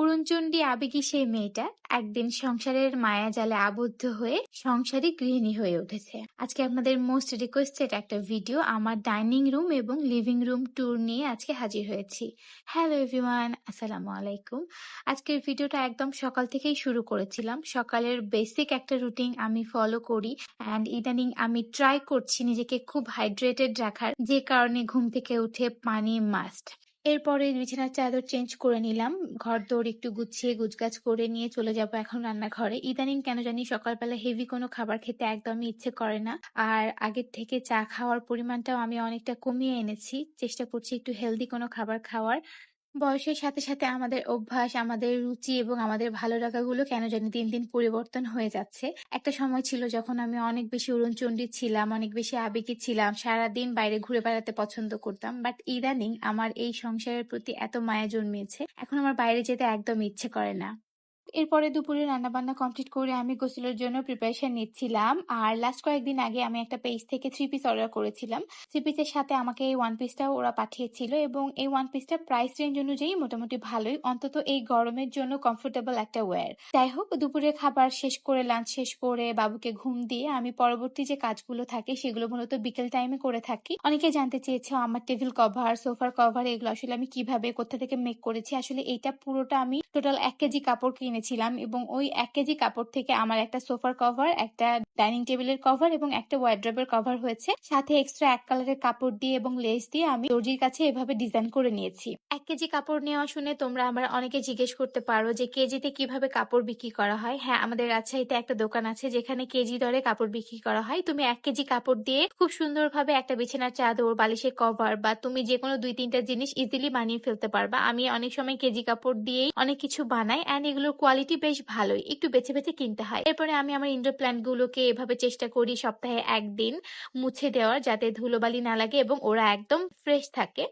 উড়নচণ্ডী আবেগী সেই মেয়েটা একদিন সংসারের মায়াজালে আবদ্ধ হয়ে সংসারী গৃহিণী হয়ে উঠেছে। আজকে আপনাদের মোস্ট রিকোয়েস্টেড একটা ভিডিও আমার ডাইনিং রুম এবং লিভিং রুম ট্যুর নিয়ে আজকে হাজির হয়েছি। হ্যালো এভরিওয়ান আসসালামু আলাইকুম। আজকের ভিডিওটা একদম সকাল থেকেই শুরু করেছিলাম। সকালের বেসিক একটা রুটিন আমি ফলো করি অ্যান্ড ইদানিং আমি ট্রাই করছি নিজেকে খুব হাইড্রেটেড রাখার, যে কারণে ঘুম থেকে উঠে পানি মাস্ট এরপরে বিছানার চাদর চেঞ্জ করে নিলাম। ঘর দৌড় একটু গুছিয়ে গুছগাছ করে নিয়ে চলে যাব এখন রান্নাঘরে। ইদানিং কেন জানি সকালবেলা হেভি কোনো খাবার খেতে একদমই ইচ্ছে করে না। আর আগের থেকে চা খাওয়ার পরিমাণটাও আমি অনেকটা কমিয়ে এনেছি। চেষ্টা করছি একটু হেলদি কোনো খাবার খাওয়ার। বয়সের সাথে সাথে আমাদের অভ্যাস, আমাদের রুচি এবং আমাদের ভালো লাগাগুলো কেন জানি দিন দিন পরিবর্তন হয়ে যাচ্ছে। একটা সময় ছিল যখন আমি অনেক বেশি উড়নচণ্ডী ছিলাম, অনেক বেশি আবেগী ছিলাম, সারাদিন বাইরে ঘুরে বেড়াতে পছন্দ করতাম বাট ইদানিং আমার এই সংসারের প্রতি এত মায়া জন্মিয়েছে, এখন আমার বাইরে যেতে একদম ইচ্ছে করে না। এরপরে দুপুরে রান্নাবান্না কমপ্লিট করে আমি গোসলের জন্য প্রিপারেশন নিচ্ছিলাম। আর লাস্ট কয়েকদিন আগে আমি একটা পেজ থেকে থ্রি পিস অর্ডার করেছিলাম। থ্রি পিসের সাথে আমাকে এই ওয়ান পিসটাও ওরা পাঠিয়েছিল এবং এই ওয়ান পিসটা প্রাইস রেঞ্জ অনুযায়ী মোটামুটি ভালোই, অন্তত এই গরমের জন্য কমফোর্টেবল একটা ওয়্যার যাই হোক দুপুরে খাবার শেষ করে লাঞ্চ শেষ করে বাবুকে ঘুম দিয়ে আমি পরবর্তী যে কাজগুলো থাকে সেগুলো মূলত বিকেল টাইমে করে থাকি। অনেকে জানতে চেয়েছে আমার টেবিল কভার সোফার কভার এগুলো আসলে আমি কীভাবে, কোথা থেকে মেক করেছি? আসলে এইটা পুরোটা আমি টোটাল এক কেজি কাপড় কিনেছিলাম এবং ওই এক কেজি কাপড় থেকে আমার একটা সোফার কভার, একটা ডাইনিং টেবিলের কভার এবং একটা ওয়ার্ড্রবের কভার হয়েছে। সাথে এক্সট্রা এক কালারের কাপড় দিয়ে এবং লেস দিয়ে আমি দর্জির কাছে এভাবে ডিজাইন করে নিয়েছি। এক কেজি কাপড় নেওয়া শুনে তোমরা আমরা অনেকে জিজ্ঞেস করতে পারো যে কেজিতে কীভাবে কাপড় বিক্রি করা হয়। হ্যাঁ আমাদের রাজশাহীতে একটা দোকান আছে যেখানে কেজি দরে কাপড় বিক্রি করা হয়। তুমি এক কেজি কাপড় দিয়ে খুব সুন্দরভাবে একটা বিছানার চাদর, বালিশের কভার বা তুমি যে কোনো দুই তিনটা জিনিস ইজিলি বানিয়ে ফেলতে পারবা। আমি অনেক সময় কেজি কাপড় দিয়েই অনেক কিছু বানাই অ্যান্ড এগুলোর কোয়ালিটি বেশ ভালোই। একটু বেছে বেছে কিনতে হয়। এরপরে আমি আমার ইনডোর প্ল্যান্ট গুলোকে এভাবে চেষ্টা করি সপ্তাহে একদিন মুছে দেওয়ার, যাতে ধুলোবালি না লাগে এবং ওরা একদম ফ্রেশ থাকে।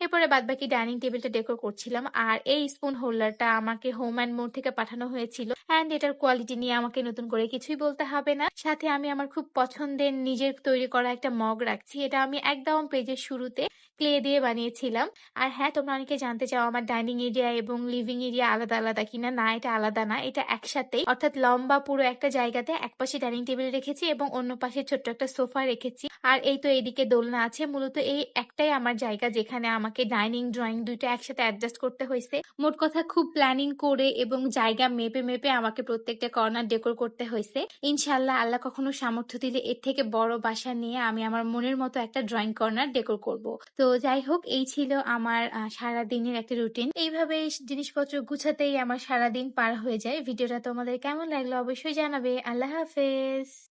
এরপরে বাদবাকি ডাইনিং টেবিলটা ডেকোর করছিলাম, আর এই স্পুন হোল্ডারটা আমাকে হোম অ্যান্ড মোড থেকে পাঠানো হয়েছিল। অ্যান্ড এটার কোয়ালিটি নিয়ে আমাকে নতুন করে কিছুই বলতে হবে না। সাথে আমি আমার খুব পছন্দের নিজের তৈরি করা একটা মগ রাখছি, এটা আমি একদম পেজের শুরুতে ক্লে দিয়ে বানিয়েছিলাম। আর হ্যাঁ তোমরা অনেকে জানতে চাও আমার ডাইনিং এরিয়া এবং লিভিং এরিয়া আলাদা আলাদা কিনা? না, এটা আলাদা না, এটা একসাথেই। অর্থাৎ লম্বা পুরো একটা জায়গাতে এক পাশে ডাইনিং টেবিল রেখেছি এবং অন্য পাশে ছোট্ট একটা সোফা রেখেছি। আর এই তো এইদিকে দোলনা আছে, মূলত এই একটাই আমার জায়গা যেখানে আমাকে ডাইনিং, ড্রয়িং দুইটা একসাথে অ্যাডজাস্ট করতে হয়েছে। মোট কথা খুব প্ল্যানিং করে এবং জায়গা মেপে মেপে আমাকে প্রত্যেকটা কর্নার ডেকোর করতে হয়েছে। ইনশাল্লাহ আল্লাহ কখনো সামর্থ্য দিলে এর থেকে বড় বাসা নিয়ে আমি আমার মনের মতো একটা ড্রয়িং কর্নার ডেকোর করব। তো যাই হোক, এই ছিল আমার সারা দিনের একটা রুটিন এইভাবে জিনিসপত্র গুছাতেই আমার সারা দিন পার হয়ে যায়। ভিডিওটা তোমাদের কেমন লাগল অবশ্যই জানাবে। আল্লাহ হাফেজ।